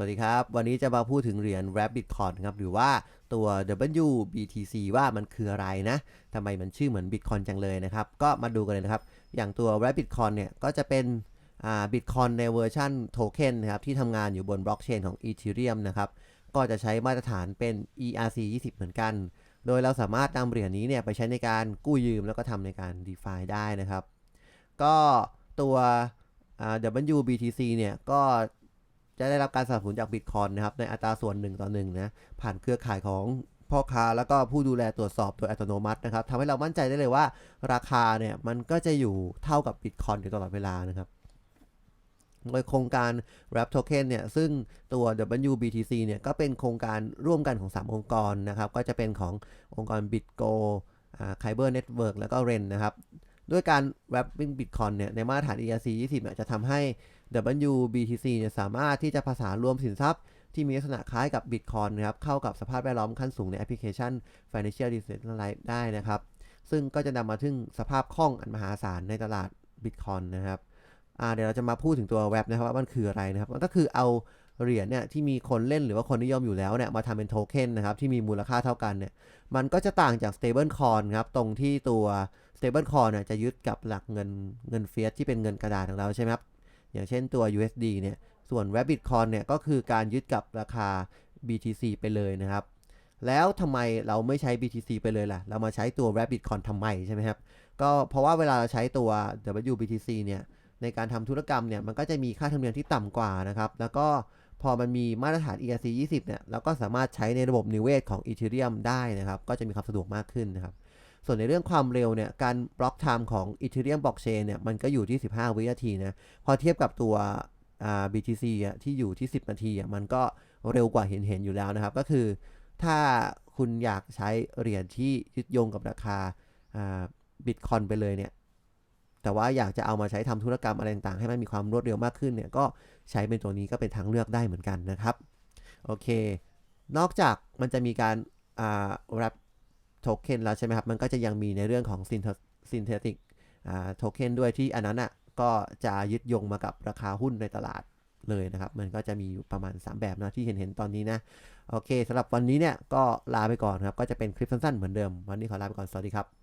สวัสดีครับ วันนี้จะมาพูดถึงเหรียญ RabbitCon ครับ หรือว่าตัว WBTC ว่ามันคืออะไรนะทำไมมันชื่อเหมือน Bitcoin จังเลยนะครับ ก็มาดูกันเลยนะครับ อย่างตัว RabbitCon เนี่ย ก็จะเป็นอ่า Bitcoin ในเวอร์ชันโทเค็นนะครับ ที่ทำงานอยู่บนบล็อกเชนของ Ethereum นะครับ ก็จะใช้มาตรฐานเป็น ERC20 เหมือนกัน โดยเราสามารถนำเหรียญนี้เนี่ยไปใช้ในการกู้ยืมแล้วก็ทำในการ DeFi ได้นะครับ ก็ตัว WBTC เนี่ยก็ จะได้รับการสนับสนุนจาก Bitcoin นะครับในอัตราส่วน 1 ต่อ1นะผ่านเครือข่ายของพ่อค้าแล้วก็ผู้ดูแลตรวจสอบโดยอัตโนมัตินะครับทำให้เรามั่นใจได้เลยว่าราคาเนี่ยมันก็จะอยู่เท่ากับ Bitcoin อยู่ตลอดเวลานะครับโดยโครงการ Wrap Token เนี่ยซึ่งตัว WBTC เนี่ยก็เป็นโครงการร่วมกันของ 3 องค์กรนะครับ ก็จะเป็นขององค์กร BitGo อ่า Kyber Network แล้วก็ REN นะครับ ด้วยการ wrapping Bitcoin เนี่ยในมาตรฐาน ERC20 เนี่ยจะทำให้ WBTC เนี่ยสามารถที่จะผสานรวมสินทรัพย์ ที่มีลักษณะคล้ายกับ Bitcoin นะครับเข้ากับสภาพแวดล้อมขั้นสูงในแอปพลิเคชัน Financial Decentralized ได้นะครับ ซึ่งก็จะนำมาถึงสภาพคล่องอันมหาศาลในตลาด Bitcoin นะครับเดี๋ยวเราจะมาพูดถึงตัว Wrap นะครับว่ามันคืออะไรนะครับมันก็คือเอาเหรียญเนี่ยที่มีคนเล่นหรือว่าคนนิยมอยู่แล้วเนี่ยมาทำเป็นโทเค็นนะครับที่มีมูลค่าเท่ากันเนี่ยมันก็จะต่างจาก stable coin ครับตรงที่ตัว stable coin เนี่ยจะยึดกับหลักเงินเงินเฟียสที่เป็นเงินกระดาษของเราใช่ไหมครับ อย่างเช่นตัว USD เนี่ย ส่วน Rabbit Coin เนี่ยก็คือการยึดกับราคา BTC ไปเลยนะครับ แล้วทำไมเราไม่ใช้ BTC ไปเลยล่ะ เรามาใช้ตัว Rabbit Coin ทำไมใช่ไหมครับ ก็เพราะว่าเวลาเราใช้ตัว WBTC เนี่ยในการทำธุรกรรมเนี่ยมันก็จะมีค่าธรรมเนียมที่ต่ำกว่านะครับ แล้วก็พอมันมีมาตรฐาน ERC20 เนี่ยเราก็สามารถใช้ในระบบนิเวศของ Ethereum ได้นะครับ ก็จะมีความสะดวกมากขึ้นนะครับ ส่วนในเรื่องความเร็วเนี่ยการบล็อกไทม์ของ Ethereum Blockchain เนี่ยมันก็อยู่ที่ 15 วินาทีนะพอเทียบกับตัวอ่า BTC อะที่อยู่ที่ 10 นาทีอะมันก็เร็วกว่าเห็นเห็นอยู่แล้วนะครับ ก็คือถ้าคุณอยากใช้เหรียญที่ยึดโยงกับราคาอ่าบิตคอยไปเลยเนี่ยแต่ว่าอยากจะเอามาใช้ทำธุรกรรมอะไรต่างๆ ให้มันมีความรวดเร็วมากขึ้นเนี่ยก็ใช้เป็นตัวนี้ก็เป็นทางเลือกได้เหมือนกันนะครับ โอเค นอกจากมันจะมีการอ่า wrap เค็นแล้วใช่ไหมครับ มันก็จะยังมีในเรื่องของซินเทสติกโทเค็นด้วยที่อันนั้นอะก็จะยึดโยงมากับราคาหุ้นในตลาดเลยนะครับ มันก็จะมีอยู่ประมาณ 3 แบบนะที่เห็นเห็นๆตอนนี้นะ โอเคสำหรับวันนี้เนี่ยก็ลาไปก่อนครับ ก็จะเป็นคลิปสั้นๆเหมือนเดิม วันนี้ขอลาไปก่อน สวัสดีครับ